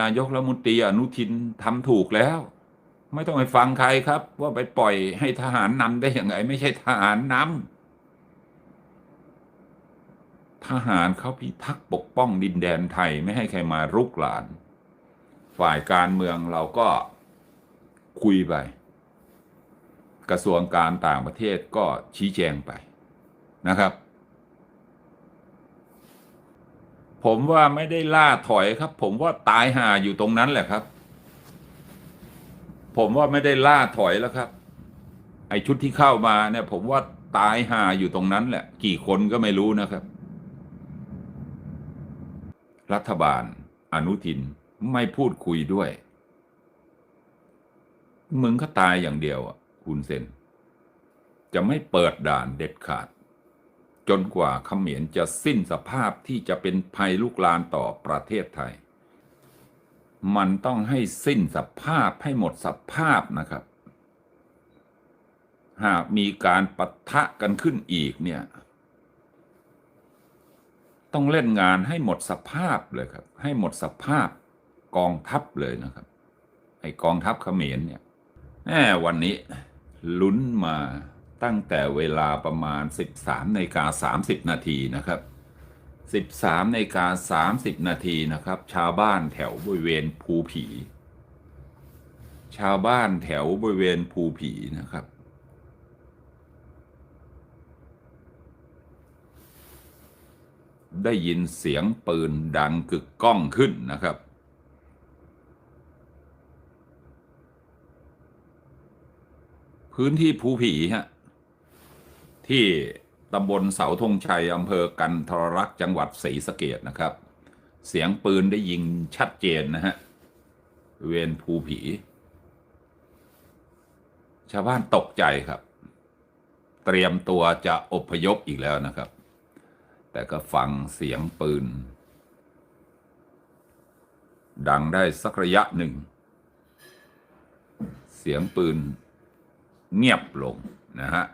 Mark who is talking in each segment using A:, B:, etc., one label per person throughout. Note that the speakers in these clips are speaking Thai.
A: นายกรัฐมนตรีอนุทินทำถูกแล้ว ไม่ต้องไปฟังใครครับ ว่าไปปล่อยให้ทหารนำได้อยังไงไม่ใช่ทหารนำทหารเขาพิทักษ์ปกป้องดินแดนไทยไม่ให้ใครมารุกราน ฝ่ายการเมืองเราก็คุยไป กระทรวงการต่างประเทศก็ชี้แจงไปนะครับ ผมว่าไม่ได้ล่าถอยครับ ผมว่าตายห่าอยู่ตรงนั้นแหละครับ ผมว่าไม่ได้ล่าถอยแล้วครับ ไอชุดที่เข้ามาเนี่ย ผมว่าตายห่าอยู่ตรงนั้นแหละ กี่คนก็ไม่รู้นะครับ รัฐบาล อนุทินไม่พูดคุยด้วย มึงก็ตายอย่างเดียวอะ คุณเซนจะไม่เปิดด่านเด็ดขาด จนกว่าเขมรจะสิ้นสภาพที่จะเป็นภัยลุกลามต่อประเทศไทย มันต้องให้สิ้นสภาพให้หมดสภาพนะครับ หากมีการปะทะกันขึ้นอีกเนี่ย ต้องเล่นงานให้หมดสภาพเลยครับ ให้หมดสภาพกองทัพเลยนะครับ ไอกองทัพเขมรเนี่ยแหมวันนี้ลุ้นมา ตั้งแต่เวลาประมาณ 13นาฬิกา30 นาทีนะครับ 13นาฬิกา30 นาทีนะครับ ชาวบ้านแถวบริเวณภูผี ชาวบ้านแถวบริเวณภูผีนะครับ ได้ยินเสียงปืนดังกึกก้องขึ้นนะครับพื้นที่ภูผีฮะ ที่ตำบลเสาธงชัยอำเภอกันทรรักษ์จังหวัดศรีสะเกดนะครับ เสียงปืนได้ยิงชัดเจนนะฮะบริเวณภูผี ชาวบ้านตกใจครับ เตรียมตัวจะอพยพอีกแล้วนะครับ แต่ก็ฟังเสียงปืน ดังได้สักระยะหนึ่ง เสียงปืนเงียบลงนะฮะ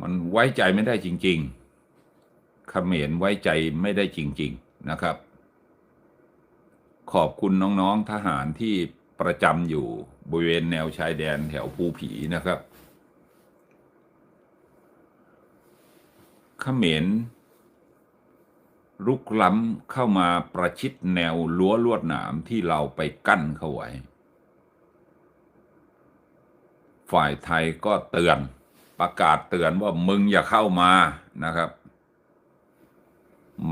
A: มันไว้ใจไม่ได้จริงๆขเขมรไว้ใจไม่ได้จริง ๆนะครับ ขอบคุณน้องๆทหารที่ประจำอยู่บริเวณแนวชายแดนแถวภูผีนะครับขเขมรรุกล้ำเข้ามาประชิดแนวรั้วลวดหนามที่เราไปกั้นเขาไว้ ฝ่ายไทยก็เตือน ประกาศเตือนว่ามึงอย่าเข้ามานะครับ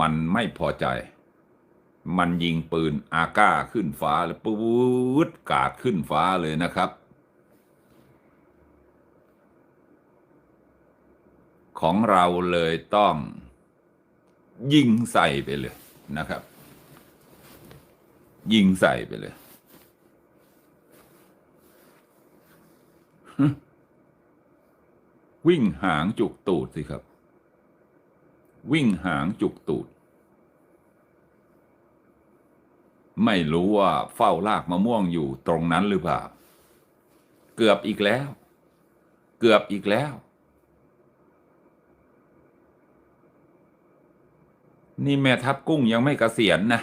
A: มันไม่พอใจ มันยิงปืนอาก้าขึ้นฟ้าแล้วปื๊ดกาดขึ้นฟ้าเลยนะครับ ของเราเลยต้องยิงใส่ไปเลยนะครับ ยิงใส่ไปเลย วิ่งหางจุกตูดสิครับ วิ่งหางจุกตูด ไม่รู้ว่าเฝ้าลากมะม่วงอยู่ตรงนั้นหรือเปล่า เกือบอีกแล้ว เกือบอีกแล้ว นี่แม่ทัพกุ้งยังไม่เกษียณนะ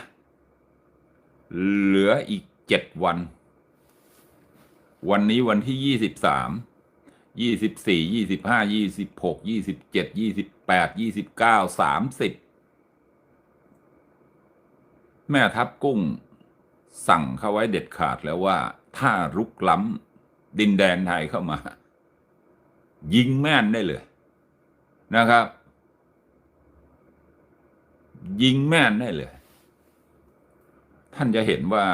A: เหลืออีกเจ็ดวัน วันนี้วันที่ยี่สิบสาม ยี่สิบสี่ยี่สิบห้ายี่สิบหกยี่สิบเจ็ดยี่สิบแปดยี่สิบเก้าสามสิบแม่ทัพกุ้ง สั่งเขาไว้เด็ดขาดแล้วว่า ถ้ารุกล้ำดินแดนไทยเข้ามา ยิงแม่นได้เลยนะครับ ยิงแม่นได้เลย ท่านจะเห็นว่า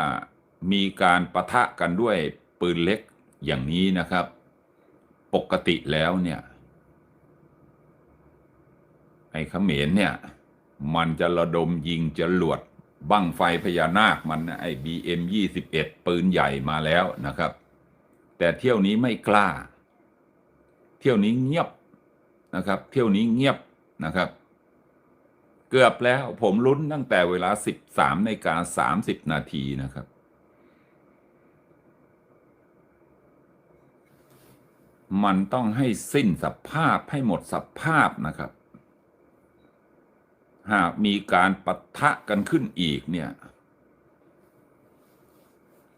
A: มีการประทะกันด้วยปืนเล็กอย่างนี้นะครับ ปกติแล้วเนี่ยไอ้เขมรเนี่ย มันจะระดมยิงจรวดบั้งไฟพญานาคมันไอ้บีเอ็มยี่สิบเอ็ดปืนใหญ่มาแล้วนะครับ แต่เที่ยวนี้ไม่กล้า เที่ยวนี้เงียบนะครับ เที่ยวนี้เงียบนะครับ เกือบแล้วผมลุ้นตั้งแต่เวลาสิบสามนาฬิกาสามสิบนาทีนะครับ มันต้องให้สิ้นสภาพให้หมดสภาพนะครับ หากมีการปะทะกันขึ้นอีกเนี่ย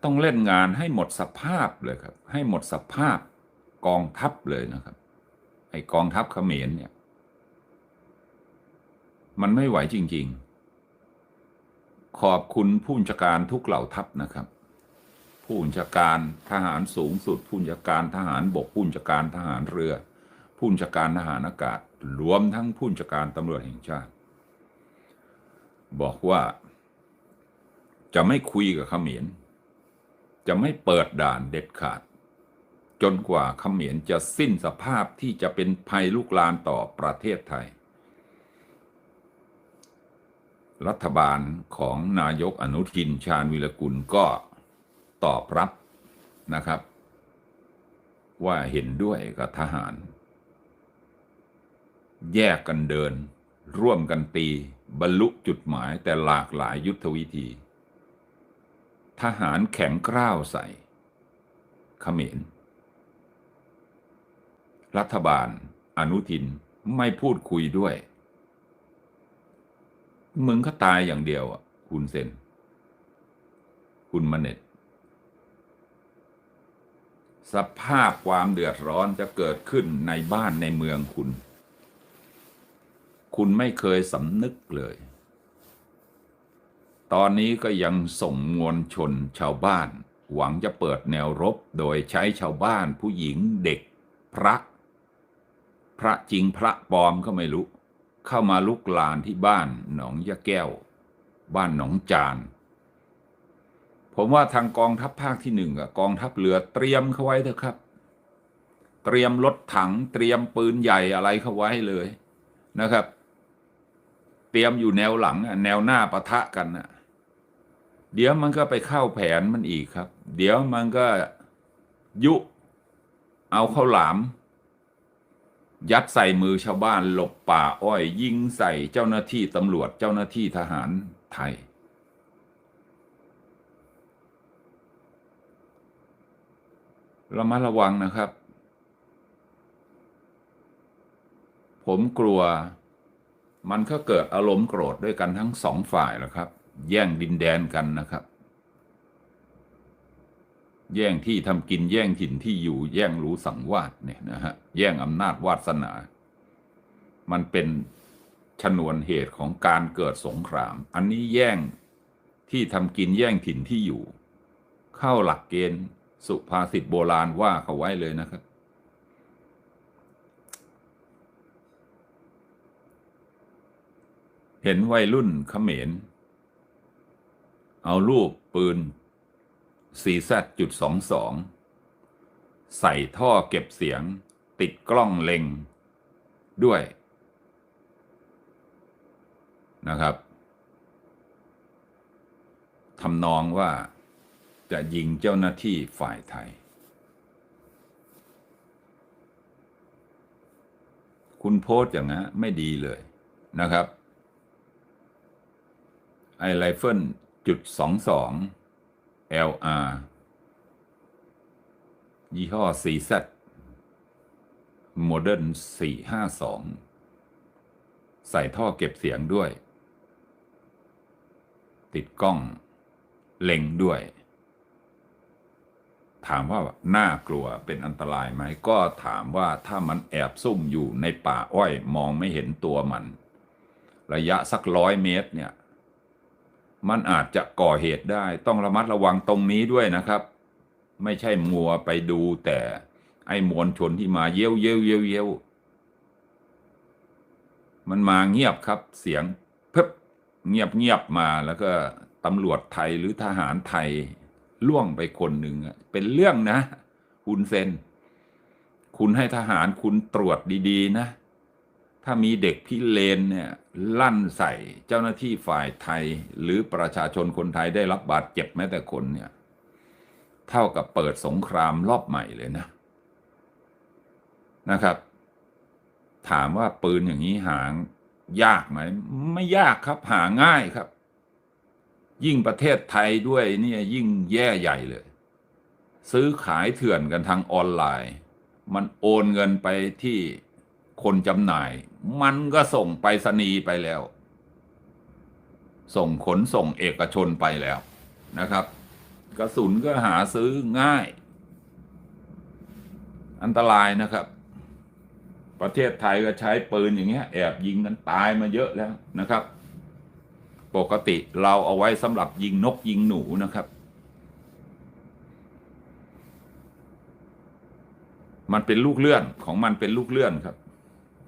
A: ต้องเล่นงานให้หมดสภาพเลยครับ ให้หมดสภาพกองทัพเลยนะครับ ไอกองทัพเขมรเนี่ย มันไม่ไหวจริง ๆ ขอบคุณผู้บัญชาการทุกเหล่าทัพนะครับ ผู้บัญชาการทหารสูงสุด ผู้บัญชาการทหารบกผู้บัญชาการทหารเรือ ผู้บัญชาการทหารอากาศ รวมทั้งผู้บัญชาการตำรวจแห่งชาติ บอกว่า จะไม่คุยกับเขมรจะไม่เปิดด่านเด็ดขาด จนกว่าเขมรจะสิ้นสภาพที่จะเป็นภัยลุกลามต่อประเทศไทย รัฐบาลของนายกอนุทินชาญวิรกุลก็ ตอบรับนะครับ ว่าเห็นด้วยกับทหาร แยกกันเดิน ร่วมกันตี บรรลุจุดหมายแต่หลากหลายยุทธวิธี ทหารแข็งกร้าวใส่เขมรรัฐบาล อนุทินไม่พูดคุยด้วย มึงก็ตายอย่างเดียวอะคุณเซน คุณมเน็ต สภาพความเดือดร้อนจะเกิดขึ้นในบ้านในเมืองคุณ คุณไม่เคยสำนึกเลย ตอนนี้ก็ยังส่งมวลชนชาวบ้าน หวังจะเปิดแนวรบโดยใช้ชาวบ้านผู้หญิงเด็ก พระ พระจริงพระปลอมก็ไม่รู้ เข้ามาลุกลานที่บ้านหนองยะแก้ว บ้านหนองจาน ผมว่าทางกองทัพภาคที่หนึ่งกับกองทัพเรือเตรียมเข้าไว้เถอะครับ เตรียมรถถังเตรียมปืนใหญ่อะไรเข้าไว้เลยนะครับ เตรียมอยู่แนวหลังแนวหน้าปะทะกันนะเดี๋ยวมันก็ไปเข้าแผนมันอีกครับ เดี๋ยวมันก็ยุเอาเข้าหลาม ยัดใส่มือชาวบ้านหลบป่าอ้อย ยิงใส่เจ้าหน้าที่ตำรวจเจ้าหน้าที่ทหารไทย ระมัดระวังนะครับ ผมกลัว มันก็เกิดอารมณ์โกรธด้วยกันทั้งสองฝ่ายแหละครับ แย่งดินแดนกันนะครับ แย่งที่ทำกินแย่งถิ่นที่อยู่แย่งรู้สังวาสเนี่ยนะฮะแย่งอำนาจวาสนา มันเป็นชนวนเหตุของการเกิดสงคราม อันนี้แย่งที่ทำกินแย่งถิ่นที่อยู่ เข้าหลักเกณฑ์ สุภาษิตโบราณว่าเขาไว้เลยนะครับ เห็นวัยรุ่นเขมร เอาลูกปืน 4Z จุด22 ใส่ท่อเก็บเสียง ติดกล้องเล็ง ด้วย นะครับทำนองว่า จะยิงเจ้าหน้าที่ฝ่ายไทย คุณโพสอย่างนั้นไม่ดีเลยนะครับ ไอไรเฟิลจุดสองสอง LR ยี่ห้อ CZ Modern 452 ใส่ท่อเก็บเสียงด้วย ติดกล้อง เล็งด้วย ถามว่าน่ากลัวเป็นอันตรายไหมก็ถามว่าถ้ามันแอบซุ่มอยู่ในป่าอ้อยมองไม่เห็นตัวมัน ระยะสักร้อยเมตรเนี่ย มันอาจจะก่อเหตุได้ต้องระมัดระวังตรงนี้ด้วยนะครับ ไม่ใช่มัวไปดูแต่ไอ้มวลชนที่มาเย้ยวเย้ยวเย้ยวเย้ยวมันมาเงียบครับ เสียงเพิบเงียบเงียบมาแล้วก็ตำรวจไทยหรือทหารไทย ล่วงไปคนหนึ่งเป็นเรื่องนะ คุณเซน คุณให้ทหารคุณตรวจดีๆ นะ ถ้ามีเด็กพิเลนเนี่ย ลั่นใส่เจ้าหน้าที่ฝ่ายไทย หรือประชาชนคนไทยได้รับบาดเจ็บแม้แต่คนเนี่ย เท่ากับเปิดสงครามรอบใหม่เลยนะนะครับ ถามว่าปืนอย่างนี้หายากไหม ไม่ยากครับหาง่ายครับ ยิ่งประเทศไทยด้วยเนี่ยยิ่งแย่ใหญ่เลย ซื้อขายเถื่อนกันทางออนไลน์ มันโอนเงินไปที่คนจำหน่าย มันก็ส่งไปรษณีย์ไปแล้ว ส่งขนส่งเอกชนไปแล้วนะครับ กระสุนก็หาซื้อง่าย อันตรายนะครับ ประเทศไทยก็ใช้ปืนอย่างเงี้ยแอบยิงกันตายมาเยอะแล้วนะครับ ปกติเราเอาไว้สำหรับยิงนกยิงหนูนะครับ มันเป็นลูกเลื่อนของมันเป็นลูกเลื่อนครับ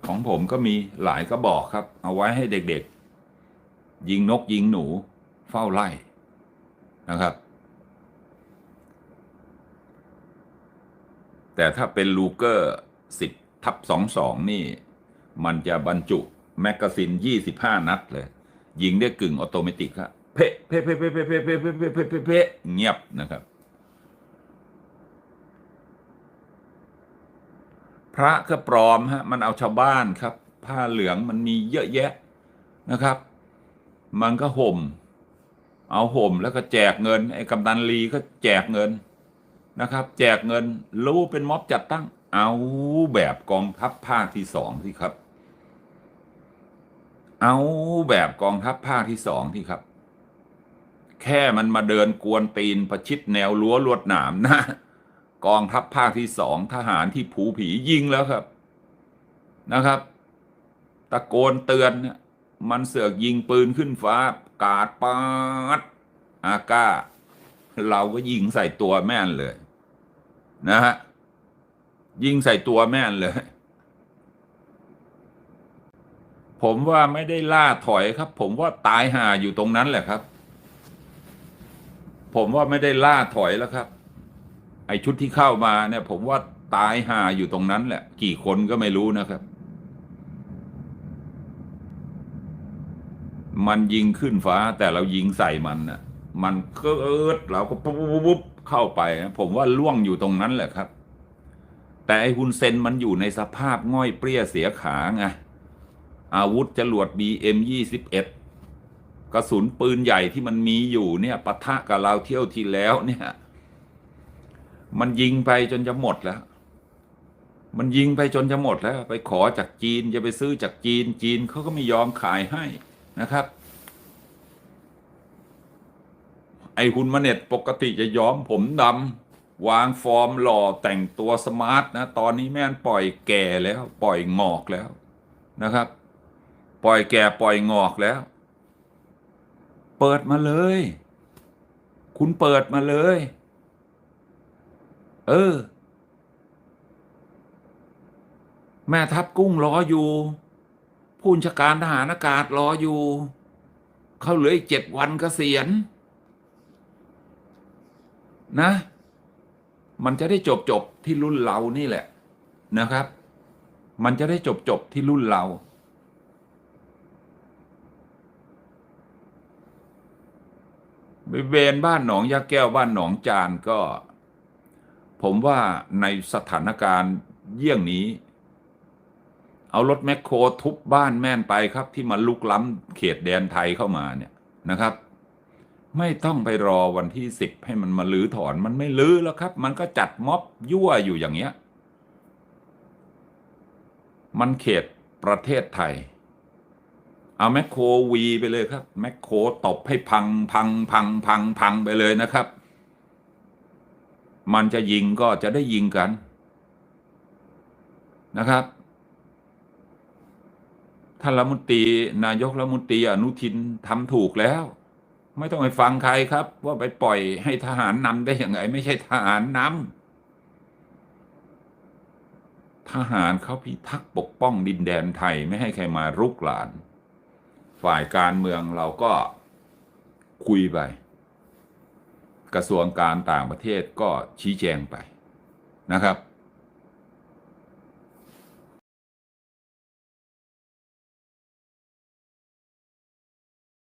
A: ของผมก็มีหลายกระบอกครับ เอาไว้ให้เด็กๆ ยิงนกยิงหนู เฝ้าไล่นะครับ แต่ถ้าเป็นลูเกอร์สิบทับสองสองนี่ มันจะบรรจุ แมกกาซีนยี่สิบห้านัดเลย ยิงได้กึ่งออโตเมติกครับเพะเพะเพะเพะเพะเพะเพะเพะเพะเพะเพะเพะเงียบนะครับ พระก็ปลอมฮะมันเอาชาวบ้านครับ ผ้าเหลืองมันมีเยอะแยะนะครับ มันก็ห่ม เอาห่มแล้วก็แจกเงินไอ้กำนันลีก็แจกเงินนะครับ แจกเงินรู้เป็นม็อบจัดตั้งเอาแบบกองทัพภาคที่สองที่ครับ เอาแบบกองทัพภาคที่สองที่ครับ แค่มันมาเดินกวนตีนประชิดแนวรั้วลวดหนามนะกองทัพภาคที่สองทหารที่ผูผียิงแล้วครับนะครับ ตะโกนเตือนมันเสือกยิงปืนขึ้นฟ้า กาดปาดอาก้า เราก็ยิงใส่ตัวแม่นเลย นะฮะยิงใส่ตัวแม่นเลย ผมว่าไม่ได้ล่าถอยครับ ผมว่าตายห่าอยู่ตรงนั้นแหละครับ ผมว่าไม่ได้ล่าถอยแล้วครับ ไอชุดที่เข้ามาเนี่ย ผมว่าตายห่าอยู่ตรงนั้นแหละ กี่คนก็ไม่รู้นะครับ มันยิงขึ้นฟ้าแต่เรายิงใส่มันน่ะมันเกิดเราก็ปุ๊บปุ๊บเข้าไป ผมว่าล่วงอยู่ตรงนั้นแหละครับ แต่ไอฮุนเซนมันอยู่ในสภาพง่อยเปรี้ยเสียขาไง อาวุธจรวด BM 21 กระสุนปืนใหญ่ที่มันมีอยู่เนี่ยปะทะกับเราเที่ยวที่แล้วเนี่ย มันยิงไปจนจะหมดแล้ว มันยิงไปจนจะหมดแล้ว ไปขอจากจีนจะไปซื้อจากจีนจีนเขาก็ไม่ยอมขายให้นะครับ ไอคุณมาเน็ตปกติจะย้อมผมดำวางฟอร์มหล่อแต่งตัวสมาร์ทนะ ตอนนี้แม่นปล่อยแก่แล้ว ปล่อยงอกแล้วนะครับ ปล่อยแก่ปล่อยงอกแล้ว เปิดมาเลย คุณเปิดมาเลย เออ แม่ทัพกุ้งรออยู่ผู้ชาการทหารอากาศรออยู่ เขาเหลืออีกเจ็ดวันเกษียณนะ มันจะได้จบจบที่รุ่นเรานี่แหละนะครับ มันจะได้จบจบที่รุ่นเรา บริ เวณบ้านหนองยาแก้วบ้านหนองจานก็ ผมว่าในสถานการณ์เยี่ยงนี้ เอารถแมคโครทุบบ้านแม่นไปครับที่มันลุกล้ำเขตแดนไทยเข้ามาเนี่ยนะครับ ไม่ต้องไปรอวันที่สิบให้มันมาลื้อถอนมันไม่ลื้อแล้วครับ มันก็จัดม็อบยั่วอยู่อย่างเงี้ย มันเขตประเทศไทย เอาแมคโครวีไปเลยครับแมคโครตบให้พังพังพังพังพังไปเลยนะครับ มันจะยิงก็จะได้ยิงกันนะครับท่านรัฐมนตรีนายกรัฐมนตรีอนุทินทำถูกแล้ว ไม่ต้องไปฟังใครครับ ว่าไปปล่อยให้ทหารนำได้อย่างไรไม่ใช่ทหารนำทหารเขาพิทักษ์ปกป้องดินแดนไทยไม่ให้ใครมารุกราน ฝ่ายการเมืองเราก็คุยไป กระทรวงการต่างประเทศก็ชี้แจงไปนะครับ